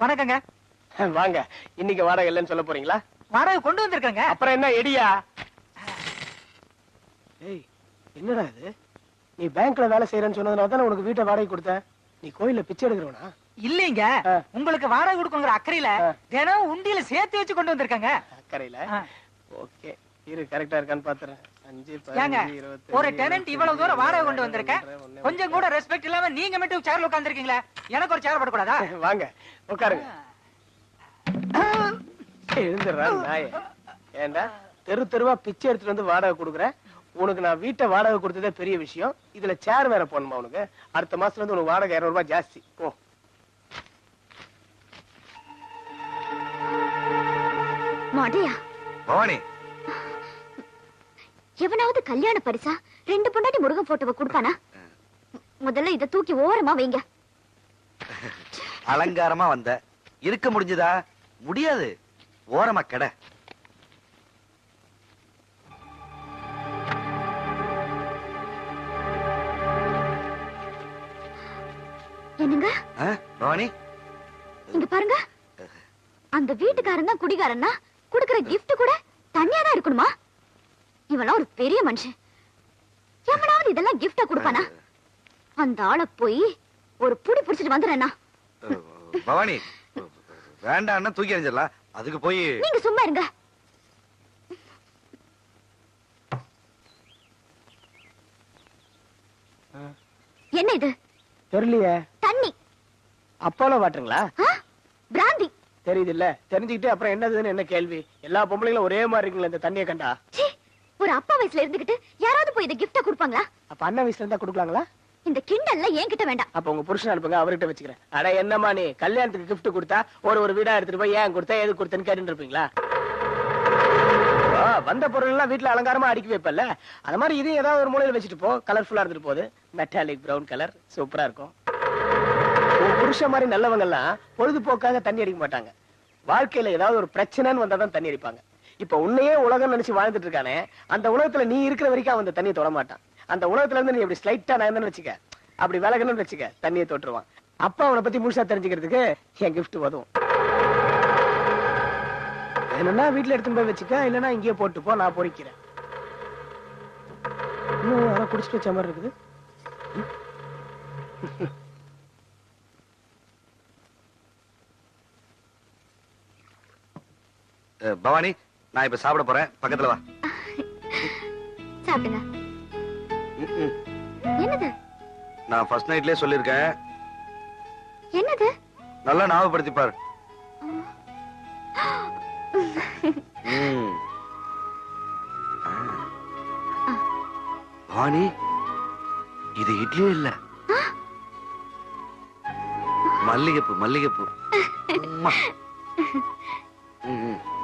வணக்கங்க. வாங்க இன்னைக்கு வாடகை இல்லைன்னு சொல்ல போறீங்களா? வாடகை கொண்டு வந்திருக்கேங்க. அப்புறம் என்ன எடியா ஏய் என்னடா இது? நீ பேங்க்ல வேலை செய்யறேன்னு சொன்னதுனால தான் உனக்கு வீட்டை வாடகை கொடுத்தேன்? நீ கோயில்ல பிச்சை எடுக்கிறவனா? இல்லைங்க. உங்களுக்கு வாடகை கொடுக்குங்கிற அக்கறையில. தினம் உண்டியில சேர்த்து வச்சு கொண்டு வந்திருக்கேங்க. அக்கறையில. ஓகே. இரு கரெக்டா இருக்கான்னு பாத்துறேன். ஏங்க பதினஞ்சு இருபத்தி ஒரு டெனன்ட் இவ்வளவு தூரம் வாடகை கொண்டு வந்திருக்கேன் கொஞ்சம் கூட ரெஸ்பெக்ட் இல்லாம நீங்க மட்டும் சேர்ல உட்கார்ந்திருக்கீங்களே? எனக்கு ஒரு சேர் போடக்கூடாதா? வாங்க உட்காருங்க. எழுந்துடுறா நாய. ஏண்டா தெரு தெருவா பிச்சை எடுத்துட்டு வந்து வாடகை கொடுக்குறேன் உனக்கு நான் வீட்டை வாடகை கொடுத்ததே பெரிய விஷயம். இதுல சேர் வேற போடணுமா உனக்கு? அடுத்த மாசத்துல இருந்து உனக்கு வாடகை இருநூறு ரூபாய் ஜாஸ்தி மாடையா பவானி. எவனாவது கல்யாண பரிசா ரெண்டு பொண்டாட்டி முருகன் போட்டோவை கொடுப்பானா? முதல்ல இத தூக்கி ஓரமா வைங்க. அலங்காரமா வந்த. இருக்க முடிஞ்சதா? முடியாது. ஓரமா கடை. என்னங்க? பவானி? இங்க பாருங்க. அந்த வீட்டுக்காரன் தான் குடிகாரன்னா குடுக்கிற gift கூட தனியா தான் இருக்கணுமா? இவெல்லாம் ஒரு பெரிய மனுஷன். எவனாவது இதெல்லாம் gift-ஆ கொடுப்பானா? அந்த ஆளை போய் ஒரு புடி புடிச்சிட்டு வந்துடுறேன்னா பவானி வேண்டாம்னா தூக்கி எறிஞ்சிடலாம் அதுக்கு போய் நீங்க சும்மா இருங்க. என்ன இது? தெரியலையே. தண்ணி. அப்போலோ வாட்டருங்களா? ஆ? பிராந்தி. தெரியுது இல்ல தெரிஞ்சுக்கிட்டு அப்புறம் என்னதுன்னு என்ன கேள்வி? எல்லா பொம்பளைங்களும் ஒரே மாதிரி இருக்குங்களா இந்த தண்ணியை கண்டா? ச்சீ, ஒரு அப்பா வயசுல இருந்துகிட்டு யாராவது போய் இதை gift-ஆ கொடுப்பாங்களா? அப்ப அண்ணன் வயசுல இருந்தா கொடுக்கலாங்களா? இந்த கிண்டல்ல என்கிட்ட வேண்டாம். அப்ப உங்க புருஷன் அனுப்புங்க அவர்கிட்ட வச்சுக்கிறேன். அட என்னம்மா நீ? கல்யாணத்துக்கு gift கொடுத்தா ஒரு ஒரு வீடா எடுத்துட்டு போய் ஏன் கொடுத்தா எது கொடுத்தேன்னு கேட்டு இருப்பீங்களா? வந்த பொருள் எல்லாம் வீட்டுல அலங்காரமா அடுக்கி வைப்பல்ல. அது மாதிரி இதையும் ஏதாவது ஒரு மூலையில வச்சுட்டு போ. கலர்ஃபுல்லா இருந்துட்டு போகுது. மெட்டாலிக் பிரவுன் கலர் சூப்பரா இருக்கும். உன் புருஷன் மாதிரி நல்லவங்க எல்லாம் பொழுதுபோக்காக தண்ணி அடிக்க மாட்டாங்க. வாழ்க்கையில ஏதாவது ஒரு பிரச்சனைன்னு வந்தா தான் தண்ணி அடிப்பாங்க. இப்ப உன்னையே உலகம் நினைச்சு வாழ்ந்துட்டு இருக்கானே அந்த உலகத்துல நீ இருக்கிற வரைக்கும் அவன் அந்த தண்ணியை தொட மாட்டான். அந்த உலகத்துல இருந்து நீ அப்படி ஸ்லைட்டா நான் வச்சுக்க அப்படி விலகணும்னு வச்சுக்க தண்ணியை தொட்டுருவான். அப்ப அவனை பத்தி முழுசா தெரிஞ்சுக்கிறதுக்கு என் கிஃப்ட் உதவும் என்னன்னா வீட்டுல எடுத்துட்டு போய் வச்சுக்க இல்லைன்னா இங்கேயே போட்டு போ நான் பொறிக்கிறேன். இன்னும் யாரோ குடிச்சிட்டு வச்ச மாதிரி இருக்குது. பவானி நான் இப்ப சாப்பிட போறேன். பக்கத்துல வா. சாப்பிடுங்க. என்னது? நான் ஃபர்ஸ்ட் நைட்லயே சொல்லிருக்கேன் என்னது? நல்லா ஞாபகப்படுத்தி பாரு. பவானி இது இட்லியே இல்ல. மல்லிகைப்பூ மல்லிகைப்பூ.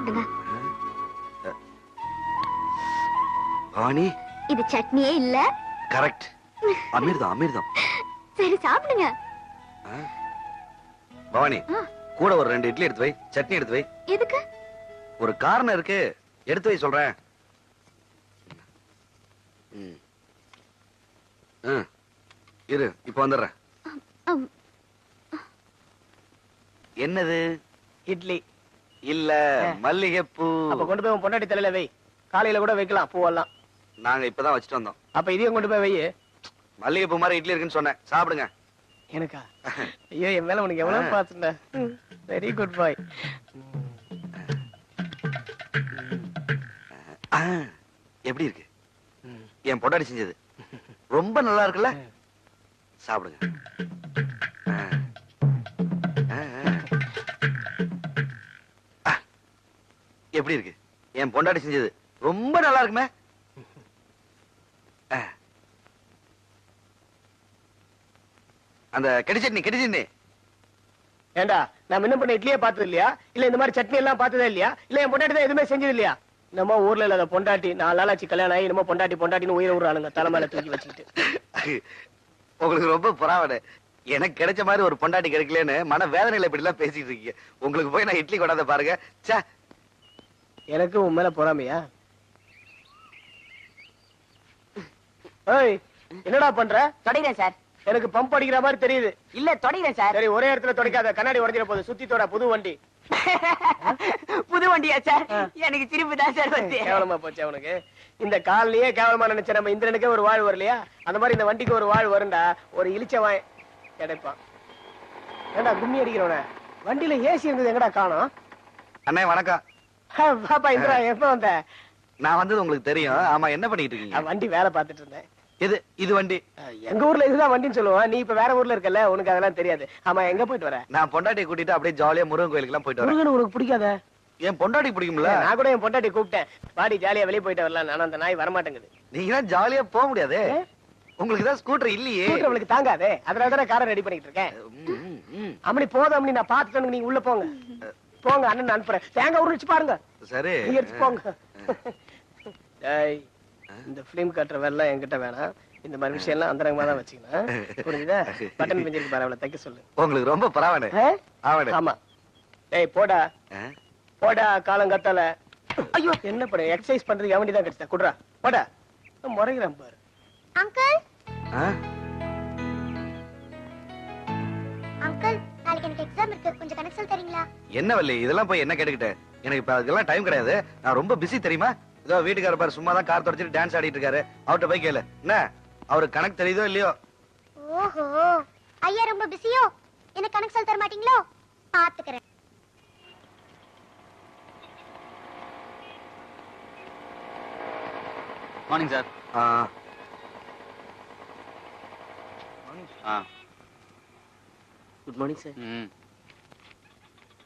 சாப்பிடுங்க. பவானி இது சட்னியே இல்ல. கரெக்ட் அமிர்தம் அமிர்தம். சரி சாப்பிடுங்க? பவானி கூட ஒரு ரெண்டு இட்லி எடுத்து வை சட்னி எடுத்து வை. எதுக்கு? ஒரு காரணம் இருக்கு. எடுத்து வை சொல்றேன். இரு இப்ப வந்துடுறேன். என்னது? இட்லி. இல்ல மல்லிகைப்பூ. அப்ப கொண்டு போய் பொண்டாட்டி தலையில வை. காலையில கூட வைக்கலாம் பூவெல்லாம். நாங்க இப்பதான் வச்சுட்டு வந்தோம். அப்ப இதையும் கொண்டு போய் வை மல்லிகைப்பூ மாதிரி இட்லி இருக்குன்னு சொன்னேன். சாப்பிடுங்க. எனக்கா? ஐயோ என் மேல உனக்கு எவ்வளவு பாத்துட்ட வெரி குட் பாய் ஆ, எப்படி இருக்கு? என் பொட்டாடி செஞ்சது. ரொம்ப நல்லா இருக்குல்ல? சாப்பிடுங்க. எப்படி இருக்கு? என் பொண்டாட்டி செஞ்சது ரொம்ப நல்லா இருக்குமே. அந்த கெடி சட்னி கெடி சட்னி. ஏண்டா நான் முன்ன பண்ண இட்லியே பார்த்தது இல்லையா? இல்ல இந்த மாதிரி சட்னி எல்லாம் பார்த்ததே இல்லையா? இல்ல என் பொண்டாட்டி தான் எதுவுமே செஞ்சது இல்லையா? நம்ம ஊர்ல இல்லாத பொண்டாட்டி நாலு நாளாச்சு கல்யாணம் ஆகி நம்ம பொண்டாட்டி பொண்டாட்டின்னு உயிரை விடுறானுங்க தலைமையில தூக்கி வச்சுக்கிட்டு. உங்களுக்கு ரொம்ப புறாவடு. எனக்கு கிடைச்ச மாதிரி ஒரு பொண்டாட்டி கிடைக்கலன்னு மன வேதனையில இப்படி எல்லாம் பேசிட்டு இருக்கீங்க. உங்களுக்கு போய் நான் இட்லி கொண்டாந்து பாருங்க. ச்சே எனக்கு உன் மேல பொறாமையா? ஏய் என்னடா பண்ற? தொடங்கிறேன் சார். எனக்கு பம்ப் அடிக்கிற மாதிரி தெரியுது. இல்ல தொடங்கிறேன் சார். சரி ஒரே இடத்துல தொடக்காத. கண்ணாடி உடைஞ்சிட போகுது. சுத்தி தோட புது வண்டி. புது வண்டியா சார்? எனக்கு சிரிப்பு தான் சார் வந்து. கேவலமா போச்சு அவனுக்கு இந்த கால்லயே கேவலமா நினைச்ச நம்ம இந்திரனுக்கே ஒரு வாழ் வரலையா? அந்த மாதிரி இந்த வண்டிக்கு ஒரு வாழ் வரும்டா. ஒரு இழிச்ச வாய் கிடைப்பான். ஏண்டா கும்மி அடிக்கிறவன? வண்டியில ஏசி இருந்தது எங்கடா காணோம்? அண்ணே வணக்கம். பாப்பா இந்திரா எப்ப வந்த நான் வந்தது உங்களுக்கு தெரியும். ஆமா என்ன பண்ணிட்டு இருக்கீங்க? நான் வண்டி வேலை பார்த்துட்டு இருந்தேன். எது இது வண்டி? எங்க ஊர்ல இதுதான் வண்டின்னு சொல்லுவான் நீ இப்ப வேற ஊர்ல இருக்கல உனக்கு அதெல்லாம் தெரியாது. ஆமா எங்க போயிட்டு வர? நான் பொண்டாட்டியை கூட்டிட்டு அப்படியே ஜாலியா முருகன் கோயிலுக்கு எல்லாம் போயிட்டு வரேன். உனக்கு பிடிக்காத? என் பொண்டாட்டி பிடிக்கும்ல? நான் கூட என் பொண்டாட்டி கூப்பிட்டேன். பாடி ஜாலியா வெளியே போயிட்டு வரலாம். நானும் அந்த நாய் வரமாட்டேங்குது. நீங்க தான் ஜாலியா போக முடியாது. உங்களுக்கு தான் ஸ்கூட்டர் இல்லையே. ஸ்கூட்டர் அவளுக்கு தாங்காதே. அதனால தானே காரை ரெடி பண்ணிட்டு இருக்கேன். அம்மனி போதும் அம்மனி நான் பாத்துட்டேன் நீங்க உள்ள போங்க. போங்க அண்ணன் அனுப்புறேன். தேங்காய் உரிச்சு பாருங்க. சரி. எடுத்து போங்க. டேய் இந்த பிலிம் கட்டுற வேலை என்கிட்ட வேணாம். இந்த மாதிரி விஷயம் எல்லாம் அந்தரங்கமா தான் வச்சுக்கணும். புரிஞ்சுதா? பட்டன் பிஞ்சிருக்கு பாரு அவளை தைக்க சொல்லு. உங்களுக்கு ரொம்ப பரவாயில்ல. ஆமா. டேய் போடா? போடா காலங்கத்தால. ஐயோ என்ன பண்ண? எக்ஸசைஸ் பண்றதுக்கு எவண்டி தான் கிடைச்சா குடுறா. போடா. முறைகிறான் பாரு. அங்கிள்? நாளைக்கு எனக்கு எக்ஸாம் இருக்கு. கொஞ்சம் கனெக்ஷன் தரீங்களா? என்ன வள்ளி இதெல்லாம் போய் என்ன கேட்டுக்கிட்ட? எனக்கு இப்ப அதுக்கெல்லாம் டைம் கிடையாது. நான் ரொம்ப பிஸி தெரியுமா? இதோ வீட்டுக்கார பாரு சும்மா தான் கார் தொடச்சிட்டு டான்ஸ் ஆடிட்டு இருக்காரு அவர்ட்ட போய் கேளு. என்ன? அவருக்கு கணக்கு தெரியுதோ இல்லையோ? ஓஹோ. ஐயா ரொம்ப பிஸியோ எனக்கு கனெக்ஷன் தர மாட்டீங்களோ? பாத்துக்கிறேன். மார்னிங் சார் ஆ, ஆ. குட் மார்னிங் சார் ம்.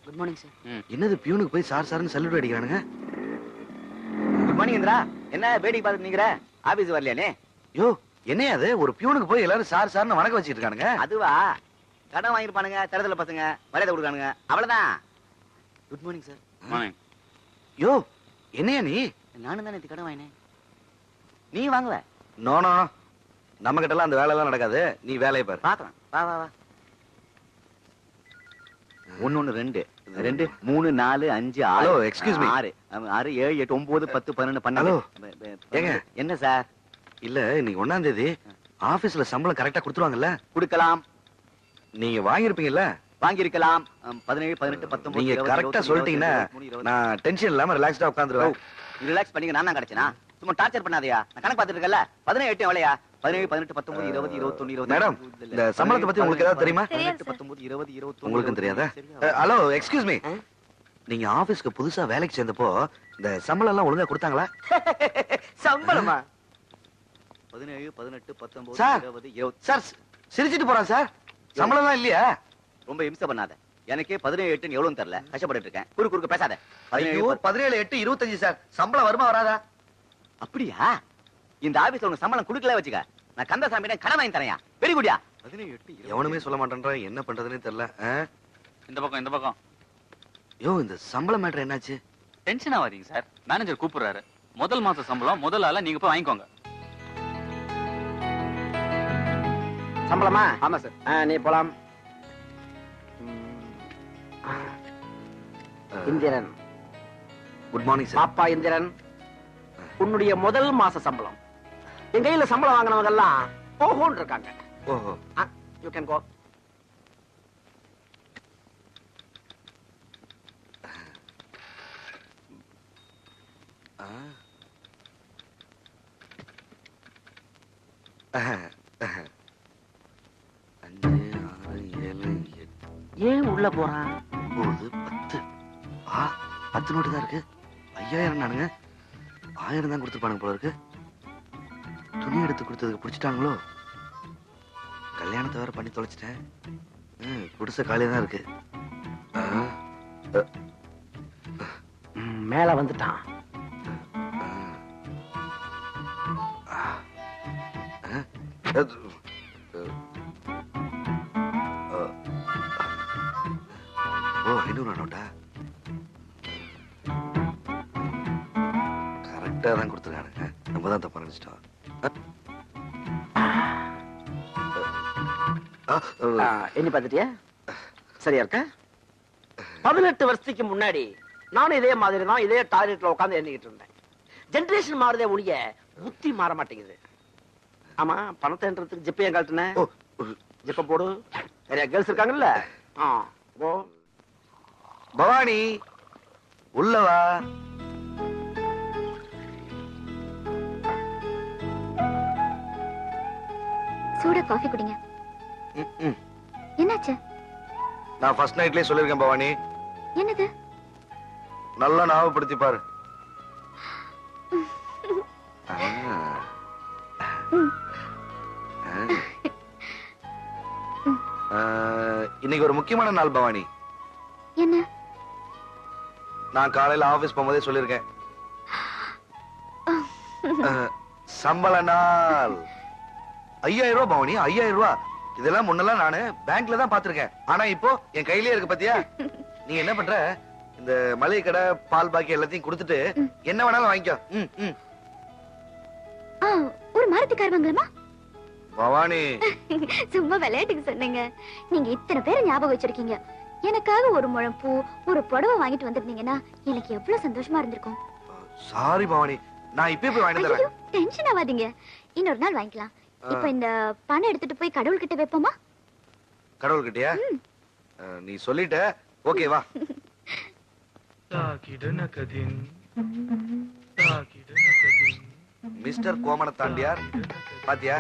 குட் மார்னிங் சார் என்னது பியூனுக்கு போய் சார் சார்னு சல்யூட் அடிக்கிறானுங்க? Good morning Indira. என்ன வேடிக்கை பார்த்துட்டு நீங்கிற ஆபீஸ் வரலையானே யோ என்னையா அது? ஒரு பியூனுக்கு போய் எல்லாரும் சார் சார்னு வணக்கம் வச்சிட்டு இருக்கானுங்க அதுவா? கடன் வாங்கிருப்பானுங்க தரத்துல பசங்க மரியாதை கொடுக்கானுங்க. அவ்வளவுதான். Good morning sir morning yo என்னையா நீ? நானும் தான் கடன் வாங்கினேன். நீ வாங்குவ நோ நோ நோ. நம்ம கிட்ட எல்லாம் அந்த வேலை எல்லாம் நடக்காது. நீ வேலையை பாரு. பாக்கலாம் வா வா வா. ஒன்னு ஒண்ணு ரெண்டு. ரெண்டு மூணு நாலு அஞ்சு ஆறு. Me. ஆறு. ஆறு ஏழு எட்டு ஒன்பது பத்து பன்னெண்டு? என்ன சார்? இல்ல இன்னைக்கு ஒண்ணாம் தேதி ஆபீஸ்ல சம்பளம் கரெக்டா கொடுத்துருவாங்கல்ல? கொடுக்கலாம். நீங்க வாங்கியிருப்பீங்கல்ல? வாங்கியிருக்கலாம். ஆம், பதினேழு பதினெட்டு பத்தொன்பது நீங்க கரெக்டா சொல்லிட்டீங்கன்னா நான் டென்ஷன் இல்லாம ரிலாக்ஸ்டா உட்காந்துருவேன். ரிலாக்ஸ் பண்ணிக்க நான் கிடைச்சனா? சும்மா டார்ச்சர் பண்ணாதயா? நான் கணக்கு பார்த்துட்டு இருக்கல பதினேழு எட்டு எவ்வளையா? பதினேழு பதினெட்டு பத்தொன்பது இருபது இருபத்தொன்னு இருபது மேடம், இந்த சம்பளத்தை பத்தி உங்களுக்கு ஏதாவது தெரியுமா? பதினெட்டு பத்தொன்பது இருபது இருபத்தொன்னு உங்களுக்கும் தெரியாதா? சரியா? Hello excuse me? நீங்க ஆபீஸ்க்கு புதுசா வேலைக்கு சேர்ந்தப்போ இந்த சம்பளம் எல்லாம் ஒழுங்கா கொடுத்தாங்களா? சம்பளமா? பதினேழு பதினெட்டு பத்தொன்பது சார். இருபது இருபது சார் சிரிச்சிட்டு போறான் சார். சம்பளம் எல்லாம் இல்லையா? ரொம்ப இம்சை பண்ணாத. எனக்கே பதினேழு எட்டுன்னு எவ்வளவு தெரியல. கஷ்டப்பட்டு இருக்கேன். குறு குறுக்கு பேசாத. ஐயோ பதினேழு பத்து- பதினேழு எட்டு இருபத்தஞ்சு சார். சம்பளம் வருமா வராதா? அப்படியா? இந்த ஆபீஸ்ல உனக்கு சம்பளம் கொடுக்கல வச்சுக்க. நான் கந்தசாமி கடன் வாங்கி தரையா வெரி குடியா பதினேழு எட்டு இருபது. எவனுமே சொல்ல மாட்டேன்றான் என்ன பண்றதுன்னே தெரியல? இந்த பக்கம் இந்த பக்கம். யோ இந்த சம்பளம் மேட்டர் என்னாச்சு? டென்ஷன் ஆகாதீங்க சார் மேனேஜர் கூப்பிடுறாரு. முதல் மாச சம்பளம் முதல் ஆளா நீங்க போய் வாங்கிக்கோங்க. சம்பளமா? ஆமா சார் நீ போலாம். இந்திரன். குட் மார்னிங் சார் பாப்பா இந்திரன். உன்னுடைய முதல் மாச சம்பளம். என் கையில சம்பளம் வாங்கினவங்க எல்லாம் ஓஹோன்னு இருக்காங்க. ஓஹோ. யூ கேன் கோ ஏன் உள்ள போறான் ஒன்பது பத்து. ஆ பத்து நோட்டு தான் இருக்கு. ஐயாயிரம் நானுங்க. ஆயிரம் தான் கொடுத்துருப்பானுங்க போல இருக்கு. துணி எடுத்து கொடுத்ததுக்கு பிடிச்சிட்டாங்களோ? கல்யாணத்தை வேற பண்ணி தொலைச்சிட்டேன். குடிசை காலியா தான் இருக்கு. மேல வந்துட்டான். ஓ ஐநூறு நோட்டா? கரெக்டா தான் கொடுத்துருக்கானுங்க. நம்ம தான் தப்பா நினைச்சிட்டோம். எண்ணி பார்த்துட்டியா? சரியா இருக்க? பதினெட்டு வருஷத்துக்கு முன்னாடி நானும் இதே மாதிரி தான் இதே டாய்லெட்ல உட்கார்ந்து எண்ணிக்கிட்டு இருந்தேன். ஜெனரேஷன் மாறுதே ஒழிய புத்தி மாற மாட்டேங்குது. ஆமா பணத்தைன்றதுக்கு ஜிப்பையும் காட்டுன ஓ. ஜிப்ப போடு. நிறைய கேர்ள்ஸ் இருக்காங்கல்ல? பவானி உள்ள சூடா காஃபி குடிங்க. என்னாச்சு? நான் ஃபர்ஸ்ட் நைட்லயே சொல்லிருக்கேன் பவானி. என்னது? நல்லா ஞாபகப்படுத்தி பாரு. இன்னைக்கு ஒரு முக்கியமான நாள் பவானி. என்ன? நான் காலையில ஆபீஸ் போகும்போதே சொல்லிருக்கேன் சம்பள நாள். ஐயாயிரம் ரூபாய் பவானி ஐயாயிரம் ரூபாய். இதெல்லாம் முன்னெல்லாம் நானு பேங்க்ல தான் பாத்திருக்கேன் ஆனா இப்போ என் கையிலே இருக்கு பாத்தியா? நீ என்ன பண்ற? இந்த மளிகை கடை பால் பாக்கி எல்லாத்தையும் கொடுத்துட்டு என்ன வேணாலும் வாங்கிக்கோ. ஒரு மாருதிக்கார் வாங்கலாமா? பவானி. சும்மா விளையாட்டுக்கு சொன்னீங்க. நீங்க இத்தனை பேர் ஞாபகம் வச்சிருக்கீங்க. எனக்காக ஒரு முழம் பூ ஒரு புடவை வாங்கிட்டு வந்திருந்தீங்கன்னா எனக்கு எவ்வளவு சந்தோஷமா இருந்திருக்கும். சாரி பவானி. நான் இப்பயே போய் வாங்கிட்டு தரேன். டென்ஷன் ஆகாதீங்க இன்னொரு நாள் வாங்கிக்கலாம். இப்ப இந்த பணம் எடுத்துட்டு போய் கடவுள் கிட்ட வைப்போமா கடவுள் கிட்டயா நீ சொல்லிட்ட. ஓகே வா. மிஸ்டர் கோமணத்தாண்டியார் பாத்தியா?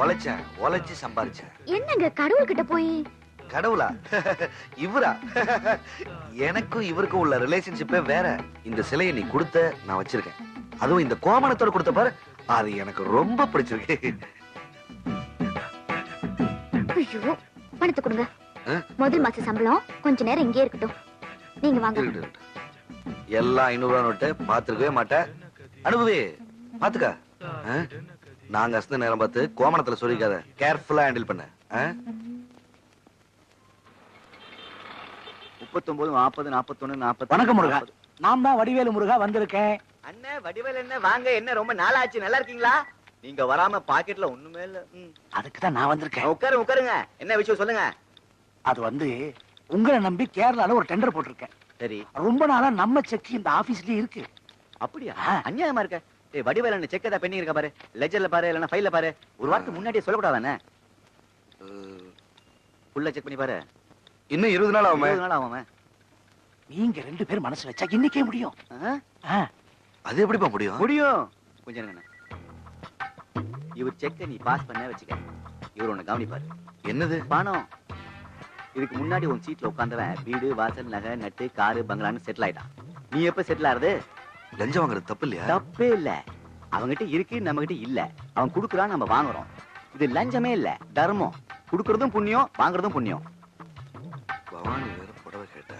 உழைச்சேன் உழைச்சு சம்பாரிச்சேன். என்னங்க கடவுள் கிட்ட போய்? கடவுளா? இவரா? எனக்கும் இவருக்கும் உள்ள ரிலேஷன்ஷிப்பே வேற. இந்த சிலையை நீ கொடுத்த நான் வச்சிருக்கேன். அதுவும் இந்த கோமணத்தோட கொடுத்த பாரு. அது எனக்கு ரொம்ப பிடிச்சிருக்கு. ஐயோ பணத்தை கொடுங்க? முதல் மாச சம்பளம் கொஞ்ச நேரம் இங்கே இருக்கட்டும். நீங்க வாங்க. எல்லாம் ஐநூறு ரூபா நோட்டு பாத்துருக்கவே மாட்டேன். அனுபவி பாத்துக்க? நாங்க அசந்த நேரம் பார்த்து கோமணத்துல சொல்லிக்காத. கேர்ஃபுல்லா ஹேண்டில் பண்ண? முப்பத்தொன்பது நாற்பது நாற்பத்தொன்னு நாற்பது வணக்கம் முருகா. நான் தான் வடிவேலு முருகா வந்திருக்கேன். அண்ணன் வடிவேல் என்ன? வாங்க என்ன ரொம்ப நாள் ஆச்சு நல்லா இருக்கீங்களா? நீங்க வராம பாக்கெட்ல ஒண்ணுமே இல்ல. ம். அதுக்கு தான் நான் வந்திருக்கேன். உட்காருங்க உட்காருங்க. என்ன விஷயம் சொல்லுங்க. அது வந்து உங்களை நம்பி கேரளால ஒரு டெண்டர் போட்டிருக்கேன். சரி. ரொம்ப நாளா நம்ம செக் இந்த ஆபீஸ்லயே இருக்கு. அப்படியா. அநியாயமா இருக்க. ஏய் வடிவேல் என்ன செக் ஏதாவது பெண்டிங் இருக்கா பாரு லெஜர்ல பாரு இல்லைன்னா ஃபைல்ல பாரு. ஒரு வாரத்தை முன்னாடியே சொல்லக்கூடாதானே? உள்ள செக் பண்ணி பாரு. இன்னும் இருபது நாள் ஆகுமே? இருபது நாள் ஆகும். நீங்க ரெண்டு பேரும் மனசு வச்சா இன்னைக்கே முடியும். ஆ? ஆ, அது எப்படிப்பா முடியும்? முடியும். கொஞ்சம். இவர் செக்க நீ பாஸ் பண்ண வச்சுக்க. இவர் உன்னை கவனிப்பாரு. என்னது? பணம். இதுக்கு முன்னாடி உன் சீட்ல உட்கார்ந்தவன் வீடு வாசல் நகை நட்டு காரு பங்களான்னு செட்டில் ஆயிட்டான். நீ எப்ப செட்டில் ஆறது? லஞ்சம் வாங்குறது தப்பு இல்லையா? தப்பே இல்ல. அவன்கிட்ட இருக்கு நம்ம கிட்ட இல்ல. அவன் குடுக்குறான் நம்ம வாங்குறோம். இது லஞ்சமே இல்ல. தர்மம். குடுக்கறதும் புண்ணியம் வாங்குறதும் புண்ணியம். பவானி வேற புடவை கேட்டா?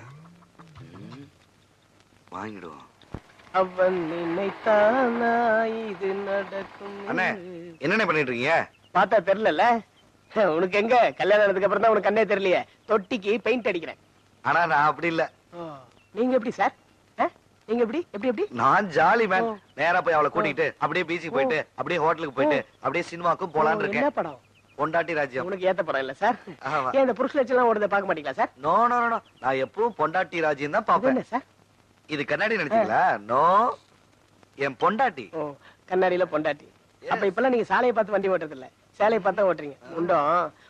வாங்கிடுவோம். அவன் நினைத்தானா? இது நடக்கும் அண்ணே என்னென்ன பண்ணிட்டு இருக்கீங்க பார்த்தா தெரியல உனக்கு எங்க? கல்யாணம் ஆனதுக்கு அப்புறம் தான் உனக்கு கண்ணே தெரியலையே. தொட்டிக்கு பெயிண்ட் அடிக்கிறேன். ஆனா நான் அப்படி இல்ல. நீங்க எப்படி சார்? நீங்க எப்படி? எப்படி எப்படி? நான் ஜாலி மேன். நேரா போய் அவளை கூட்டிட்டு அப்படியே பீச்சுக்கு போயிட்டு அப்படியே ஹோட்டலுக்கு போயிட்டு அப்படியே சினிமாக்கும் போலான்னு இருக்கேன். படம்? பொண்டாட்டி ராஜ்யம். உனக்கு ஏத்த படம் இல்ல சார். ஏன் இந்த புருஷ லட்சம் ஓடுறத பார்க்க மாட்டீங்களா சார்? நோ நோ நோ நான் எப்பவும் பொண்டாட்டி ராஜ்யம் தான் பாப்பேன் சார்? இது கண்ணாடி நினைச்சீங்களா? நோ. என் பொண்டாட்டி. கண்ணாடியில பொண்டாட்டி. அப்ப இப்பெல்லாம் நீங்க சாலையை பார்த்து வண்டி ஓட்டுறது இல்ல சேலையை பார்த்தா ஓட்டுறீங்க. உண்டும்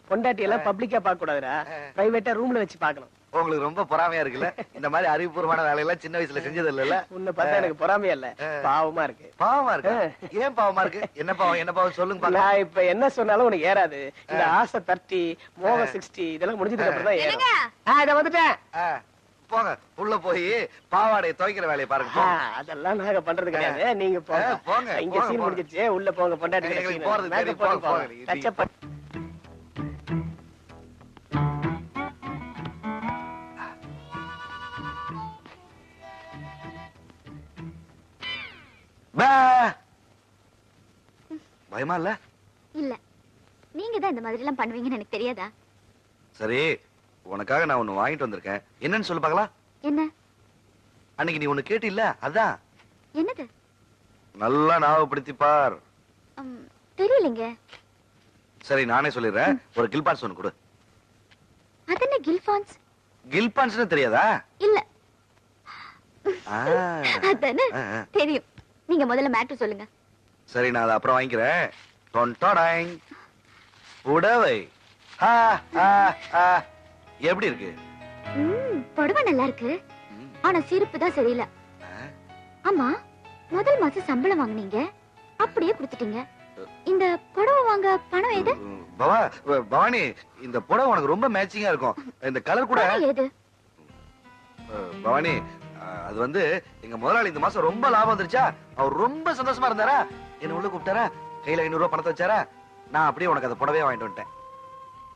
பொண்டாட்டி எல்லாம் பப்ளிக்கா பார்க்க கூடாதுடா பிரைவேட்டா ரூம்ல வச்சு பார்க்கணும். உங்களுக்கு ரொம்ப பொறாமையா இருக்குல்ல? இந்த மாதிரி அறிவுபூர்வமான வேலையெல்லாம் சின்ன வயசுல செஞ்சது இல்ல உன்னை பார்த்தா எனக்கு பொறாமையா இல்ல. பாவமா இருக்கு. பாவமா இருக்கு? ஏன் பாவமா இருக்கு? என்ன பாவம்? என்ன பாவம்? சொல்லுங்க நான் இப்ப என்ன சொன்னாலும் உனக்கு ஏறாது. இந்த ஆசை தர்ட்டி மோக சிக்ஸ்டி இதெல்லாம் முடிஞ்சதுக்கு அப்புறம் தான் ஏறும். இதை வந்துட்டேன். போங்க உள்ள போய் பாவாடை துவைக்கிற வேலையை பாருங்க. அதெல்லாம் நாங்க பண்றது கிடையாது. நீங்க போங்க, போங்க இங்க சீன் போங்க. முடிஞ்சிருச்சு. உள்ள போங்க பொண்டாட்டி. போறது போங்க. பயமா இல்ல? இல்ல. நீங்க தான் இந்த மாதிரி எல்லாம் பண்ணுவீங்கன்னு எனக்கு தெரியாதா? சரி உனக்காக நான் ஒண்ணு வாங்கிட்டு வந்திருக்கேன். என்னன்னு சொல்லு பார்க்கலாம். என்ன? அன்னைக்கு நீ ஒண்ணு கேட்டில்ல? அதான். என்னது? நல்லா ஞாபகப்படுத்தி பார். தெரியலைங்க. சரி நானே சொல்லிடுறேன். ஒரு கில்பான்ஸ் ஒண்ணு கொடு. அது என்ன கில்ஃபான்ஸ் கில்பான்ஸ்னு தெரியாதா? இல்ல. ஆ. அதானே. தெரியும். நீங்க முதல்ல மேட்ரு சொல்லுங்க. சரி நான் அதை அப்புறம் வாங்கிக்கிறேன். டொன்டொடைங். புடவை. ஆ, ஆ, ஆ. எப்படி இருக்கு? புடவை நல்லா இருக்கு. ஆனா சிரிப்பு தான் சரியில்லை. ஆமா முதல் மாசம் சம்பளம் வாங்குனீங்க. அப்படியே கொடுத்துட்டீங்க. இந்த புடவை வாங்க பணம் எது? பவா பவானி இந்த புடவை உனக்கு ரொம்ப மேட்சிங்கா இருக்கும். இந்த கலர் கூட எது? பவானி அது வந்து எங்க முதலாளி இந்த மாசம் ரொம்ப லாபம் வந்துருச்சா? அவர் ரொம்ப சந்தோஷமா இருந்தாரா? என்ன உள்ள கூப்பிட்டாரா? கையில ஐநூறு ரூபாய் பணத்தை வச்சாரா? நான் அப்படியே உனக்கு அந்த புடவையே வாங்கிட்டு வந்துட்டேன்.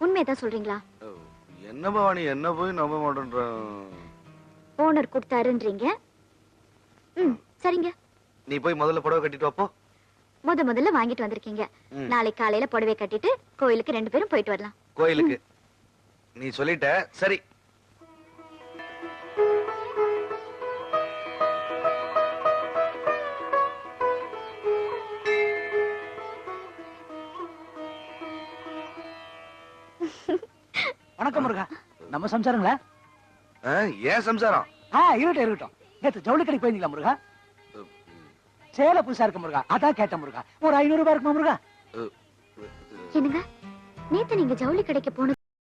உண்மையதான் சொல்றீங்களா? என்ன பவானி என்ன போய் நம்ப மாட்டேன்ற? ஓனர் கொடுத்தாருன்றீங்க? ம் சரிங்க. நீ போய் முதல்ல புடவை கட்டிட்டு வாப்போ. முத முதல்ல வாங்கிட்டு வந்திருக்கீங்க. நாளைக்கு காலையில புடவை கட்டிட்டு கோயிலுக்கு ரெண்டு பேரும் போயிட்டு வரலாம். கோயிலுக்கு. நீ சொல்லிட்ட சரி. நம்ம சம்சாரங்களா? ஏன் சம்சாரம்? ஆ இருக்கட்டும் இருக்கட்டும். நேத்து ஜவுளி கடைக்கு போயிருந்தீங்களா முருகா? சேலை புதுசா இருக்கு முருகா. அதான் கேட்டேன் முருகா. ஒரு ஐநூறு ரூபாய் இருக்குமா முருகா? என்னங்க? நேத்து நீங்க ஜவுளி கடைக்கு போனது